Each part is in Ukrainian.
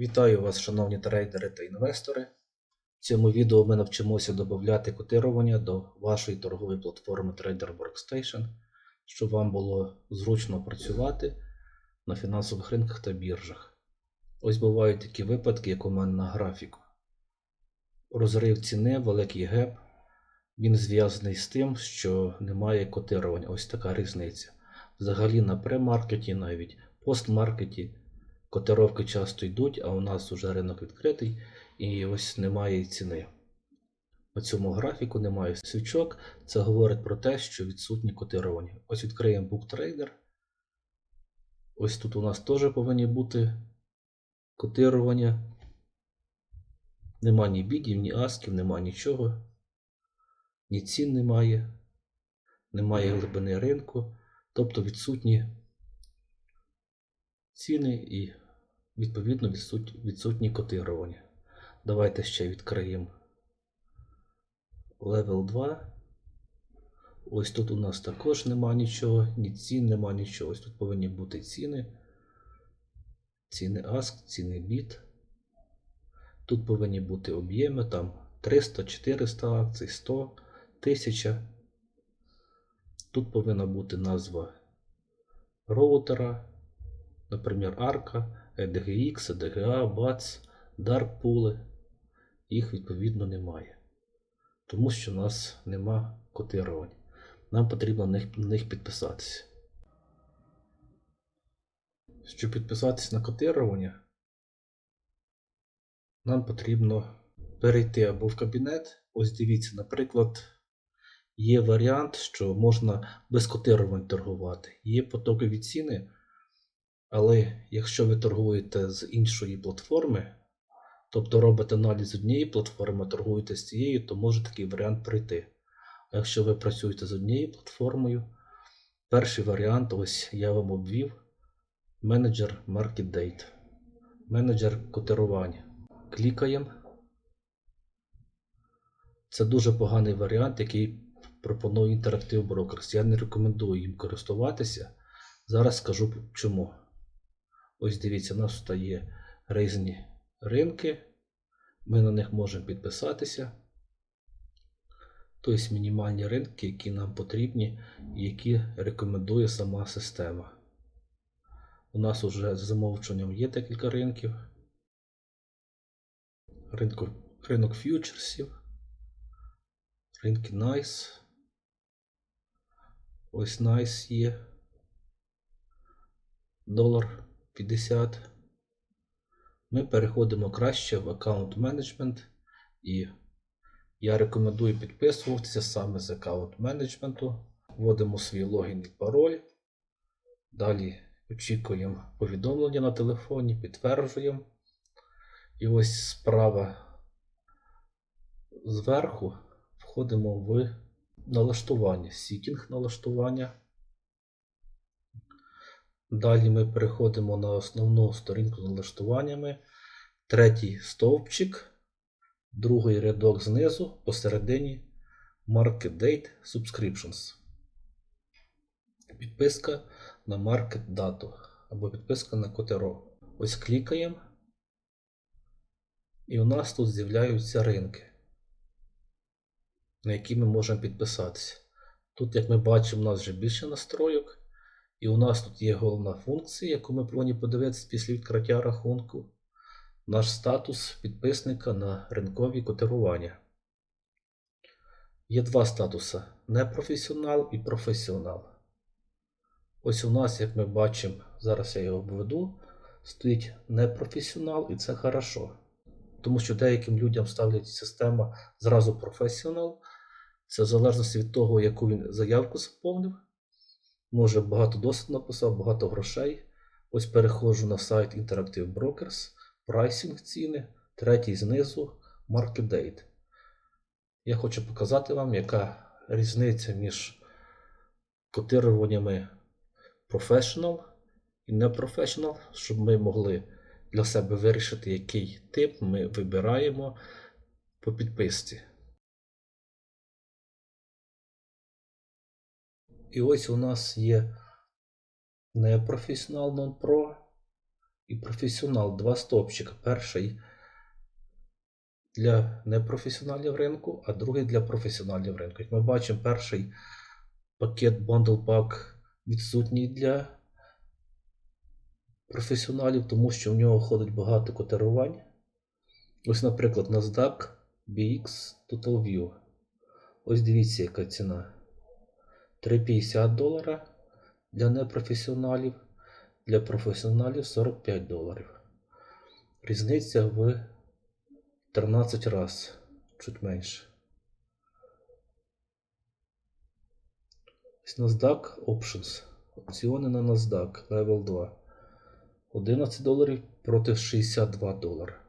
Вітаю вас, шановні трейдери та інвестори. В цьому відео ми навчимося додати котирування до вашої торгової платформи Trader Workstation, щоб вам було зручно працювати на фінансових ринках та біржах. Ось бувають такі випадки, як у мене на графіку. Розрив ціни, великий геп, він зв'язаний з тим, що немає котирування. Ось така різниця. Взагалі на премаркеті, навіть постмаркеті котировки часто йдуть, а у нас вже ринок відкритий і ось немає ціни. На цьому графіку немає свічок. Це говорить про те, що відсутні котирування. Ось відкриємо BookTrader. Ось тут у нас теж повинні бути котирування. Нема ні бідів, ні асків, нема нічого. Ні цін немає. Немає глибини ринку. Тобто відсутні ціни і відповідно відсутні котирування. Давайте ще відкриємо Level 2. Ось тут у нас також нема нічого, ні цін, нема нічого. Ось тут повинні бути ціни. Ціни ASK, ціни BIT. Тут повинні бути об'єми там 300, 400 акцій, 100, 1000. Тут повинна бути назва роутера, наприклад, Arca, EDGX, EDGA, BATS, Dark Pool. Їх відповідно немає. Тому що у нас нема котирувань. Нам потрібно на них, на них підписатися. Щоб підписатися на котирування, нам потрібно перейти або в кабінет. Ось дивіться, наприклад, є варіант, що можна без котирувань торгувати. Є потокові ціни, але якщо ви торгуєте з іншої платформи, тобто робите аналіз однієї платформи, торгуєте з цією, то може такий варіант прийти. А якщо ви працюєте з однією платформою, перший варіант, ось я вам обвів менеджер Market Date, менеджер котирування. Клікаємо. Це дуже поганий варіант, який пропонує Interactive Brokers. Я не рекомендую їм користуватися. Зараз скажу чому. Ось дивіться, у нас тут є різні ринки. Ми на них можемо підписатися. Тобто мінімальні ринки, які нам потрібні які рекомендує сама система. У нас вже з замовченням є декілька ринків. Ринку, ринок фьючерсів, ринки NICE. Ось NICE є. Долар 50. Ми переходимо краще в аккаунт менеджмент і я рекомендую підписуватися саме з аккаунт менеджменту. Вводимо свій логін і пароль. Далі очікуємо повідомлення на телефоні, підтверджуємо. І ось справа зверху входимо в налаштування, сітінг налаштування. Далі ми переходимо на основну сторінку з налаштуваннями. Третій стовпчик, другий рядок знизу, посередині Market Date Subscriptions. Підписка на Market Data або підписка на Котеро. Ось клікаємо. І у нас тут з'являються ринки, на які ми можемо підписатися. Тут, як ми бачимо, у нас вже більше настройок. І у нас тут є головна функція, яку ми повинні подивитися після відкриття рахунку. Наш статус підписника на ринкові котирування. Є два статуси: непрофесіонал і професіонал. Ось у нас, як ми бачимо, зараз я його обведу, стоїть непрофесіонал, і це хорошо. Тому що деяким людям ставлять система зразу професіонал. Це в залежності від того, яку він заявку заповнив. Може, багато досвіду написав, багато грошей. Ось переходжу на сайт Interactive Brokers, прайсинг ціни, третій знизу Market Date. Я хочу показати вам, яка різниця між котируваннями Professional і Neprofessional, щоб ми могли для себе вирішити, який тип ми вибираємо по підписці. І ось у нас є непрофесіонал Non-Pro і професіонал. Два стовпчика. Перший для непрофесіоналів ринку, а другий для професіоналів ринку. Як ми бачимо, перший пакет Pack відсутній для професіоналів, тому що в нього входить багато котирувань. Ось, наприклад, NASDAQ BX Total View. Ось дивіться, яка ціна. 3,50 долара для непрофесіоналів, для професіоналів 45 доларів. Різниця в 13 раз, чуть менше. NASDAQ Options. Опціони на NASDAQ Level 2. 11 доларів проти 62 долара.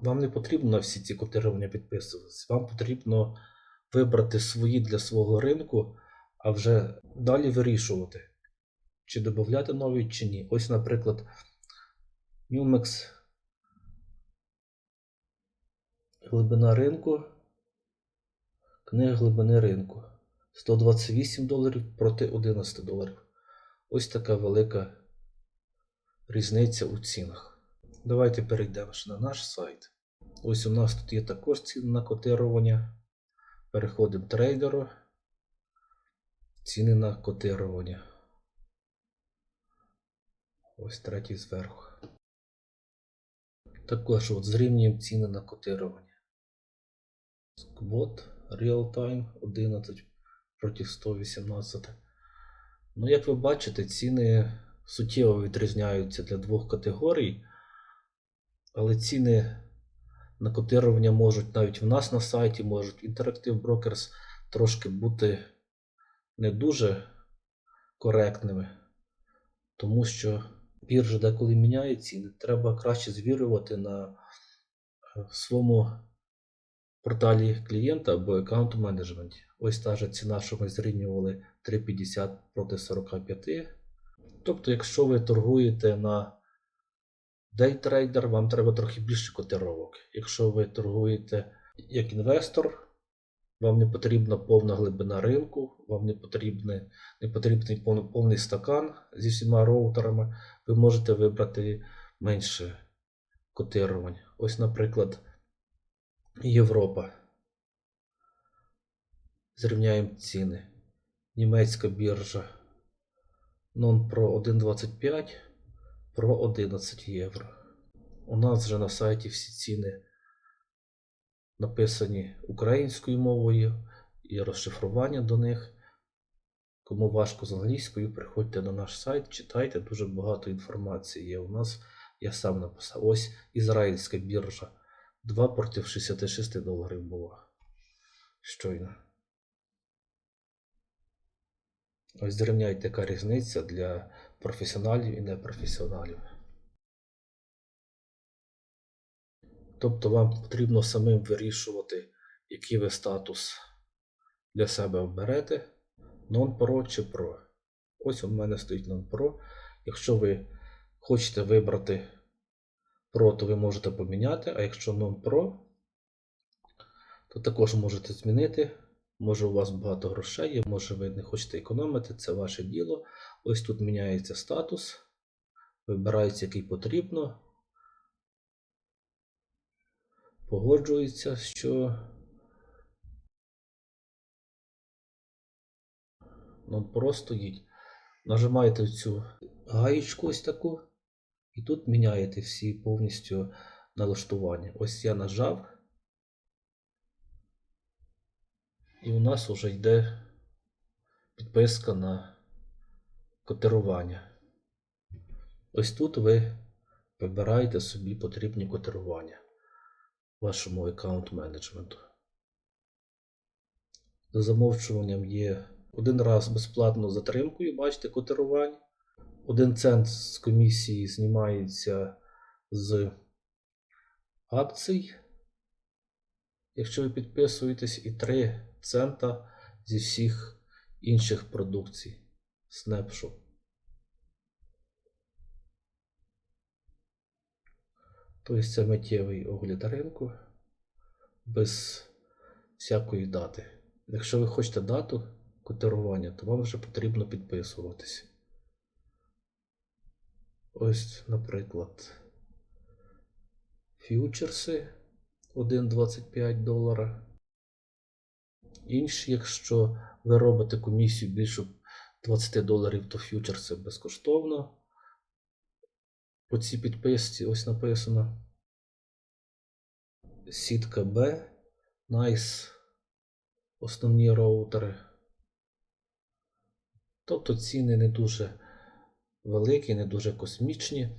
Вам не потрібно всі ці котирування підписуватися. Вам потрібно вибрати свої для свого ринку, а вже далі вирішувати, чи додати нові, чи ні. Ось, наприклад, Numex глибина ринку, книга глибини ринку. 128 доларів проти 11 доларів. Ось така велика різниця у цінах. Давайте перейдемо ще на наш сайт. Ось у нас тут є також ціни на котирування. Переходимо трейдеру. Ціни на котирування. Ось третій зверху. Також от зрівнюємо ціни на котирування. Сквот Real Time 11 проти 118. Ну, як ви бачите, ціни суттєво відрізняються для двох категорій, але ціни на котирування можуть навіть в нас на сайті, можуть Interactive Brokers трошки бути не дуже коректними, тому що біржа деколи міняє ціни, треба краще звірювати на е, своєму порталі клієнта або аккаунт менеджменті. Ось та ж ціна, що ми зрівнювали 3,50 проти 45. Тобто, якщо ви торгуєте на дейтрейдер, вам треба трохи більше котировок. Якщо ви торгуєте як інвестор, вам не потрібна повна глибина ринку, вам не, потрібне, не потрібний пов- повний стакан зі всіма роутерами, ви можете вибрати менше котирувань. Ось, наприклад, Європа. Зрівняємо ціни. Німецька біржа. Non-Pro 1,25, Pro 11 євро. У нас вже на сайті всі ціни написані українською мовою і розшифрування до них. Кому важко з англійською, приходьте на наш сайт, читайте, дуже багато інформації є у нас. Я сам написав. Ось ізраїльська біржа. 2 проти 66 доларів було. Щойно. Ось зрівняйте, яка різниця для професіоналів і непрофесіоналів. Тобто вам потрібно самим вирішувати, який ви статус для себе оберете. Non-Pro чи Pro. Ось у мене стоїть Non-Pro. Якщо ви хочете вибрати Pro, то ви можете поміняти, а якщо Non-Pro, то також можете змінити. Може у вас багато грошей є, може ви не хочете економити, це ваше діло. Ось тут міняється статус. Вибирається, який потрібно. Погоджується, що ну, просто стоїть. Нажимаєте цю гаєчку ось таку, і тут міняєте всі повністю налаштування. Ось я нажав. І у нас вже йде підписка на котирування. Ось тут ви вибираєте собі потрібні котирування вашому аккаунт менеджменту. За замовчуванням є один раз безплатно затримкою, бачите, котирувань. Один цент з комісії знімається з акцій, якщо ви підписуєтесь, і 3 цента зі всіх інших продукцій. Snapshot. Тобто це миттєвий огляд ринку без всякої дати. Якщо ви хочете дату котирування, то вам вже потрібно підписуватись. Ось, наприклад, фьючерси 1,25 долара. Інші, якщо ви робите комісію більше 20 доларів, то фьючерси безкоштовно. По цій підписці ось написано. Сітка B, NICE, основні роутери. Тобто ціни не дуже великі, не дуже космічні.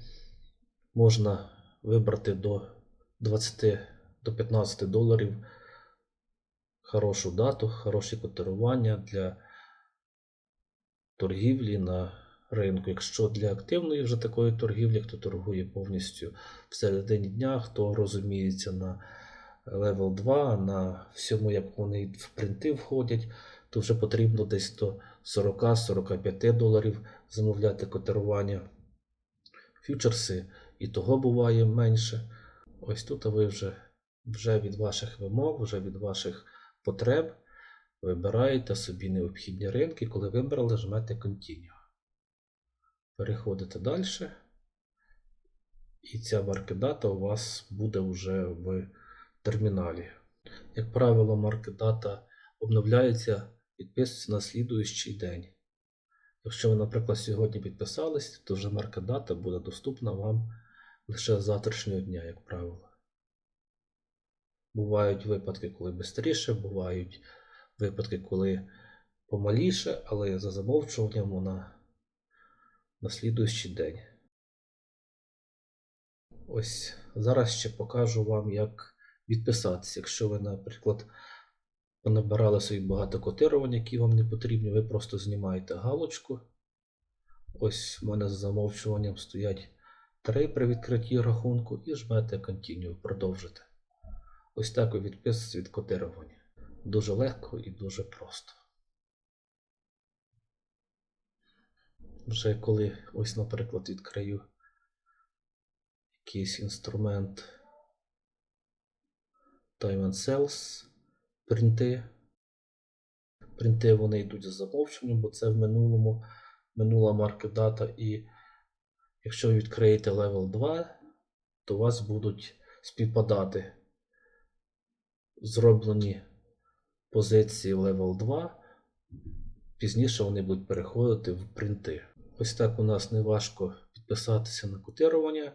Можна вибрати до 20 до 15 доларів хорошу дату, хороші котирування для торгівлі на ринку. Якщо для активної вже такої торгівлі, хто торгує повністю в середині дня, хто розуміється на Level 2, на всьому, як вони в принти входять, то вже потрібно десь до 40-45 доларів замовляти котирування. Фьючерси і того буває менше. Ось тут ви вже, вже від ваших вимог, вже від ваших потреб вибираєте собі необхідні ринки. Коли вибрали, жмете Continue. Переходите далі. І ця маркетдата у вас буде вже в терміналі. Як правило, маркетдата обновляється, підписується на слідуючий день. Якщо ви, наприклад, сьогодні підписались, то вже маркетдата буде доступна вам лише з завтрашнього дня, як правило. Бувають випадки, коли швидше, бувають випадки, коли помаліше, але за замовчуванням вона на слідуючий день. Ось зараз ще покажу вам, як відписатися. Якщо ви, наприклад, понабирали собі багато котирувань, які вам не потрібні, ви просто знімаєте галочку. Ось в мене з замовчуванням стоять три при відкритті рахунку і жмете Continue, продовжити. Ось так ви відписуєтесь від котирування. Дуже легко і дуже просто. Вже коли ось, наприклад, відкрию якийсь інструмент Time and Sales, принти. Принти вони йдуть за замовчуванням, бо це в минулому минула маркет-дата. І якщо ви відкриєте Level 2, то у вас будуть співпадати зроблені позиції Level 2. Пізніше вони будуть переходити в принти. Ось так у нас не важко підписатися на котирування.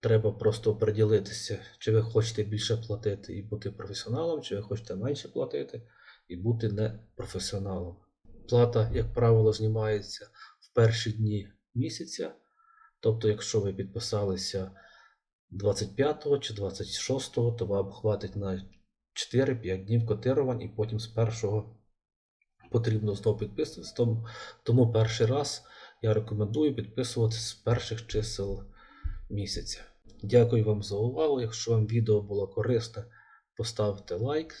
Треба просто оприділитися, чи ви хочете більше платити і бути професіоналом, чи ви хочете менше платити і бути не професіоналом. Плата, як правило, знімається в перші дні місяця. Тобто, якщо ви підписалися 25 чи 26, то вам хватить на 4-5 днів котирувань, і потім з першого потрібно знову підписуватися. Тому, тому перший раз я рекомендую підписуватися з перших чисел місяця. Дякую вам за увагу. Якщо вам відео було корисне, поставте лайк.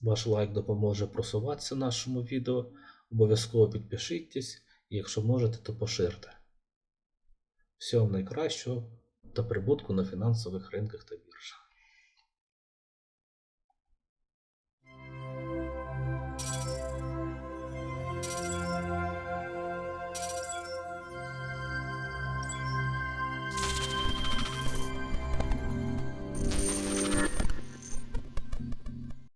Ваш лайк допоможе просуватися нашому відео. Обов'язково підпишіться, і якщо можете, то поширте. Всього найкращого та прибутку на фінансових ринках та біржах.